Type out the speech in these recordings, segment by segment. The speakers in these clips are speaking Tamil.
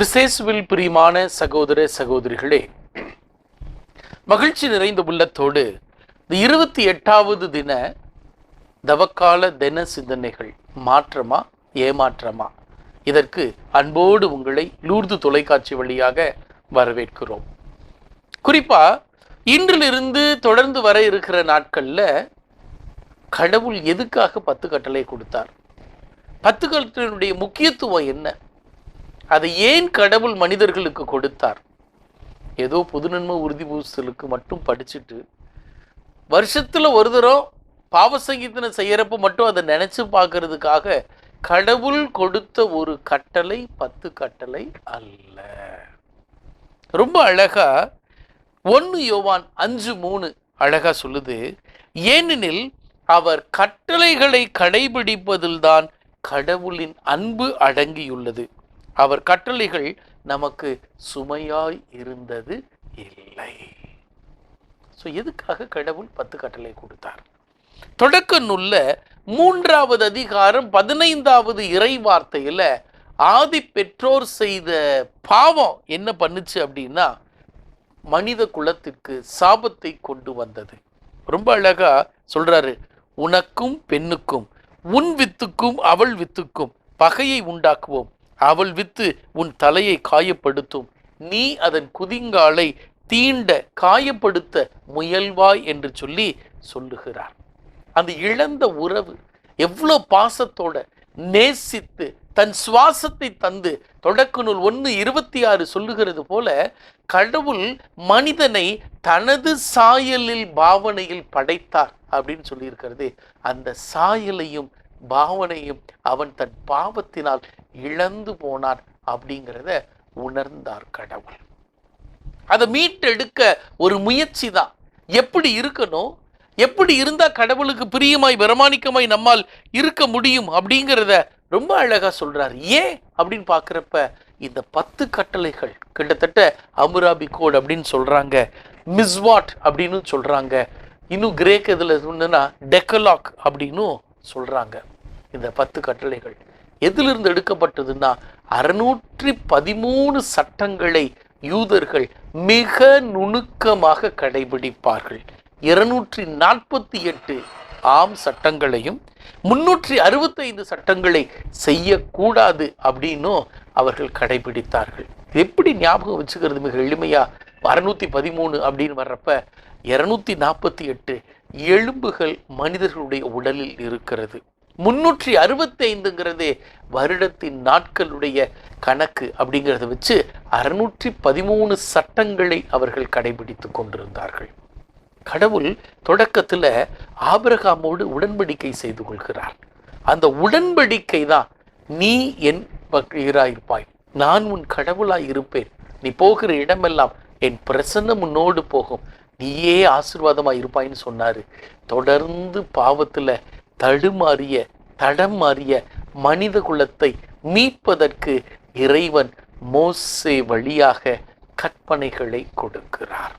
கிறிஸ்தேசுவில் பிரியமான சகோதர சகோதரிகளே மகிழ்ச்சி நிறைந்த உள்ளத்தோடு இந்த இருபத்தி எட்டாவது தின தவக்கால தின சிந்தனைகள் மாற்றமா ஏமாற்றமா? இதற்கு அன்போடு உங்களை லூர்து தொலைக்காட்சி வழியாக வரவேற்கிறோம். குறிப்பா இன்றிலிருந்து தொடர்ந்து வர இருக்கிற நாட்கள்ல கடவுள் எதுக்காக பத்து கட்டளை கொடுத்தார்? பத்து கட்டளையினுடைய முக்கியத்துவம் என்ன? அதை ஏன் கடவுள் மனிதர்களுக்கு கொடுத்தார்? ஏதோ புதுநன்மை உறுதி பூசலுக்கு மட்டும் படிச்சுட்டு வருஷத்தில் ஒரு தரம் பாவசங்கீதனை செய்கிறப்ப மட்டும் அதை நினச்சி பார்க்கறதுக்காக கடவுள் கொடுத்த ஒரு கட்டளை பத்து கட்டளை அல்ல. ரொம்ப அழகா ஒன்று யோவான் அஞ்சு மூணு அழகா சொல்லுது ஏனெனில் அவர் கட்டளைகளை கடைபிடிப்பதில்தான் கடவுளின் அன்பு அடங்கியுள்ளது. அவர் கட்டளைகள் நமக்கு சுமையாய் இருந்தது இல்லை. ஸோ எதுக்காக கடவுள் பத்து கட்டளை கொடுத்தார்? தொடக்க நூல்ல மூன்றாவது அதிகாரம் பதினைந்தாவது இறை வார்த்தையில் ஆதி பெற்றோர் செய்த பாவம் என்ன பண்ணுச்சு அப்படின்னா மனித குலத்திற்கு சாபத்தை கொண்டு வந்தது. ரொம்ப அழகா சொல்றாரு உனக்கும் பெண்ணுக்கும் உன் வித்துக்கும் அவள் வித்துக்கும் பகையை உண்டாக்குவோம். அவள் வித்து உன் தலையை காயப்படுத்தும். நீ அதன் குதிங்காலை தீண்ட காயப்படுத்த முயல்வாய் என்று சொல்லி சொல்லுகிறார். அந்த இழந்த உறவு எவ்வளோ பாசத்தோட நேசித்து தன் சுவாசத்தை தந்து தொடக்க நூல் ஒன்று இருபத்தி ஆறு சொல்லுகிறது போல கடவுள் மனிதனை தனது சாயலில் பாவனையில் படைத்தார் அப்படின்னு சொல்லியிருக்கிறது. அந்த சாயலையும் பாவனையும் அவன் தன் பாவத்தினால் இழந்து போனான் அப்படிங்கிறத உணர்ந்தார் கடவுள். அதை மீட்டெடுக்க ஒரு முயற்சி தான் எப்படி இருக்கணும்? எப்படி இருந்தால் கடவுளுக்கு பிரியமாய் பிரமாணிக்கமாய் நம்மால் இருக்க முடியும் அப்படிங்கிறத ரொம்ப அழகாக சொல்கிறார் ஏன் அப்படின்னு பார்க்குறப்ப இந்த பத்து கட்டளைகள் கிட்டத்தட்ட அமுராபி கோட் அப்படின்னு சொல்கிறாங்க மிஸ்வாட் அப்படின்னு சொல்கிறாங்க இன்னும் கிரேக் இதில் சொன்னா டெக்கலாக் அப்படின்னும் சொல்றாங்க. இந்த பத்து கட்டளைகள். எதிலிருந்து எடுக்கப்பட்டதுன்னா அறுநூற்றி பதிமூணு சட்டங்களை யூதர்கள் மிக நுணுக்கமாக கடைபிடிப்பார்கள். இருநூற்றி நாற்பத்தி எட்டு ஆம் சட்டங்களையும் முன்னூற்றி அறுபத்தைந்து சட்டங்களை செய்யக்கூடாது அப்படின்னும் அவர்கள் கடைபிடித்தார்கள். எப்படி ஞாபகம் வச்சுக்கிறது மிக எளிமையா? அறுநூத்தி பதிமூணு அப்படின்னு வர்றப்ப இருநூத்தி நாற்பத்தி எட்டு எலும்புகள் மனிதர்களுடைய உடலில் இருக்கிறது. முன்னூற்றி அறுபத்தி ஐந்துங்கிறதே வருடத்தின் நாட்களுடைய கணக்கு அப்படிங்கிறத வச்சு அறுநூற்றி பதிமூணு சட்டங்களை அவர்கள் கடைபிடித்து கொண்டிருந்தார்கள். கடவுள் தொடக்கத்துல ஆபிரகாமோடு உடன்படிக்கை செய்து கொள்கிறார். அந்த உடன்படிக்கை தான் நீ என் பக்தராயிருப்பாய் நான் உன் கடவுளாய் இருப்பேன். நீ போகிற இடமெல்லாம் என் பிரசன்னம் உன்னோடு போகும். நீயே ஆசிர்வாதமாக இருப்பாய்ன்னு சொன்னார். தொடர்ந்து பாவத்தில் தடுமாறிய தடம் மாறிய மனித குலத்தை மீட்பதற்கு இறைவன் மோசே வழியாக கற்பனைகளை கொடுக்கிறார்.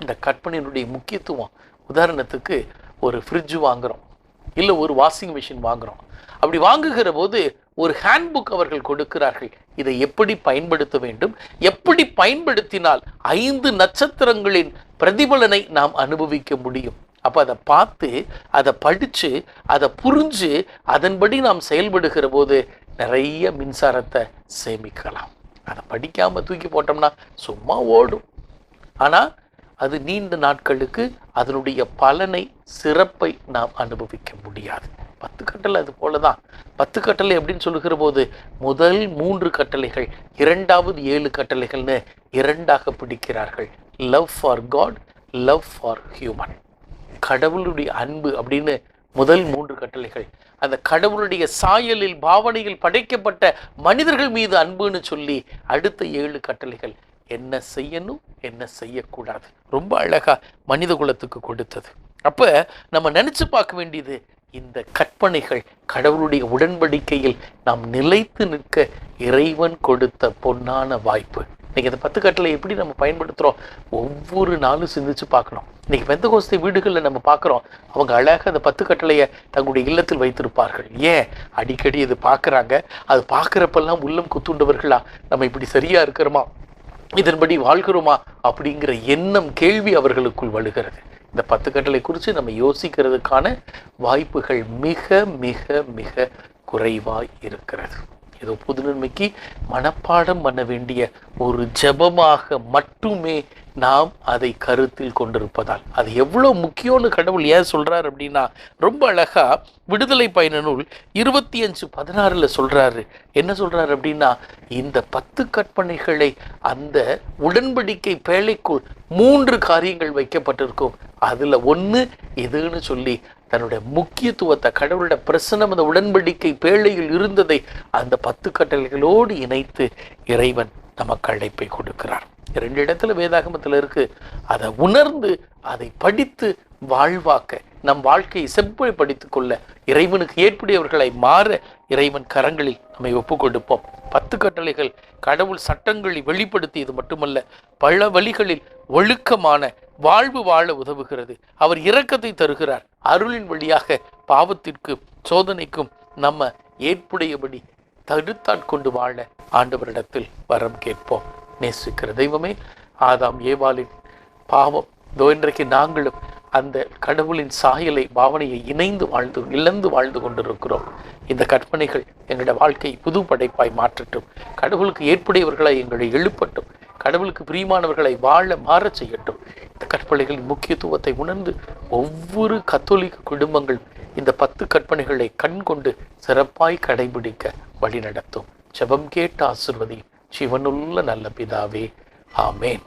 இந்த கற்பனையினுடைய முக்கியத்துவம் உதாரணத்துக்கு ஒரு ஃப்ரிட்ஜ் வாங்குகிறோம் இல்லை ஒரு வாஷிங் மிஷின் வாங்குகிறோம் அப்படி வாங்குகிற போது ஒரு ஹேண்ட்புக் அவர்கள் கொடுக்கிறார்கள். இதை எப்படி பயன்படுத்த வேண்டும்? எப்படி பயன்படுத்தினால் ஐந்து நட்சத்திரங்களின் பிரதிபலனை நாம் அனுபவிக்க முடியும். அப்போ அதை பார்த்து அதை படித்து அதை புரிஞ்சு அதன்படி நாம் செயல்படுகிற போது நிறைய மின்சாரத்தை சேமிக்கலாம். அதை படிக்காமல் தூக்கி போட்டோம்னா சும்மா ஓடும். ஆனால் அது நீண்ட நாட்களுக்கு அதனுடைய பலனை சிறப்பை நாம் அனுபவிக்க முடியாது. பத்து கட்டளை அது போல தான் பத்து கட்டளை அப்படின்னு சொல்லுகிற போது முதல் மூன்று கட்டளைகள் இரண்டாவது ஏழு கட்டளைகள்னு இரண்டாக பிடிக்கிறார்கள். Love for God love for human கடவுளுடைய அன்பு அப்படின்னு முதல் மூன்று கட்டளைகள். அந்த கடவுளுடைய சாயலில் பாவனையில் படைக்கப்பட்ட மனிதர்கள் மீது அன்புன்னு சொல்லி அடுத்த ஏழு கட்டளைகள். என்ன செய்யணும் என்ன செய்யக்கூடாது? ரொம்ப அழகா மனித குலத்துக்கு கொடுத்தது. அப்போ நம்ம நினச்சி பார்க்க வேண்டியது இந்த கற்பனைகள் கடவுளுடைய உடன்படிக்கையில் நாம் நிலைத்து நிற்க இறைவன் கொடுத்த பொன்னான வாய்ப்பு. இன்னைக்கு இந்த பத்து கட்டளை எப்படி நம்ம பயன்படுத்துகிறோம் ஒவ்வொரு நாளும் சிந்திச்சு பார்க்கணும். இன்னைக்கு பெந்த கோஸ்தை வீடுகளில் நம்ம பார்க்குறோம் அவங்க அழகாக அந்த பத்து கட்டளையை தங்களுடைய இல்லத்தில் வைத்திருப்பார்கள். ஏன்? அடிக்கடி இது பார்க்குறாங்க. அது பார்க்குறப்பெல்லாம் உள்ளம் குத்துண்டவர்களா? நம்ம இப்படி சரியாக இருக்கிறோமா? இதன்படி வாழ்கிறோமா? அப்படிங்கிற எண்ணம் கேள்வி அவர்களுக்குள் வழுகிறது. இந்த பத்து கட்டளை குறித்து நம்ம யோசிக்கிறதுக்கான வாய்ப்புகள் மிக மிக மிக குறைவாக இருக்கிறது. ஏதோ புது நன்மைக்கு மனப்பாடம் பண்ண வேண்டிய ஒரு ஜெபமாக மட்டுமே நாம் அதை கருத்தில் கொண்டிருப்பதால். அது எவ்வளோ முக்கியம்னு கடவுள் ஏன் சொல்றாரு அப்படின்னா ரொம்ப அழகாக விடுதலை பயண நூல் இருபத்தி அஞ்சு பதினாறுல சொல்றாரு. என்ன சொல்றாரு அப்படின்னா இந்த பத்து கற்பனைகளை அந்த உடன்படிக்கை பேழைக்குள் மூன்று காரியங்கள் வைக்கப்பட்டிருக்கும். அதுல ஒண்ணு எதுன்னு சொல்லி தன்னுடைய முக்கியத்துவத்தை கடவுளோட பிரசனம் அந்த உடன்படிக்கை பேழையில் இருந்ததை அந்த பத்து கட்டளைகளோடு இணைத்து இறைவன் நமக்கு அழைப்பை கொடுக்கிறார். ரெண்டு இடத்துல வேதாகமத்தில் இருக்கு. அதை உணர்ந்து அதை படித்து வாழ்வாக்க நம் வாழ்க்கையை செப்படித்துக் கொள்ள இறைவனுக்கு ஏற்புடையவர்களை மாற இறைவன் கரங்களில் நம்மை ஒப்பு கொடுப்போம் பத்து கட்டளைகள் கடவுள் சட்டங்களை வெளிப்படுத்தியது மட்டுமல்ல பல வழிகளில் ஒழுக்கமான வாழ்வு வாழ உதவுகிறது. அவர் இரக்கத்தை தருகிறார். அருளின் வழியாக பாவத்திற்கும் சோதனைக்கும் நம்ம ஏற்புடையபடி தடுத்தாட்கொண்டு வாழ ஆண்டவரிடத்தில் வரம் கேட்போம். நேசிக்கிற தெய்வமே ஆதாம் ஏவாளின் பாவம். இதோ இன்றைக்கு நாங்களும் அந்த கடவுளின் சாயலை பாவனையை இணைந்து வாழ்ந்து இழந்து வாழ்ந்து கொண்டிருக்கிறோம். இந்த கற்பனைகள் எங்களுடைய வாழ்க்கையை புது படைப்பாய் மாற்றட்டும். கடவுளுக்கு ஏற்புடையவர்களை எங்களை எழுப்பட்டும். கடவுளுக்கு பிரியமானவர்களை வாழ மாறச் செய்யட்டும். இந்த கற்பனைகளின் முக்கியத்துவத்தை உணர்ந்து ஒவ்வொரு கத்தோலிக்க குடும்பங்கள் இந்த பத்து கற்பனைகளை கண் கொண்டு சிறப்பாய் கடைபிடிக்க வழிநடத்தும். ஜபம் ஜெபம் ஆசிர்வதி சிவனுள்ள நல்ல பிதாவே. ஆமேன்.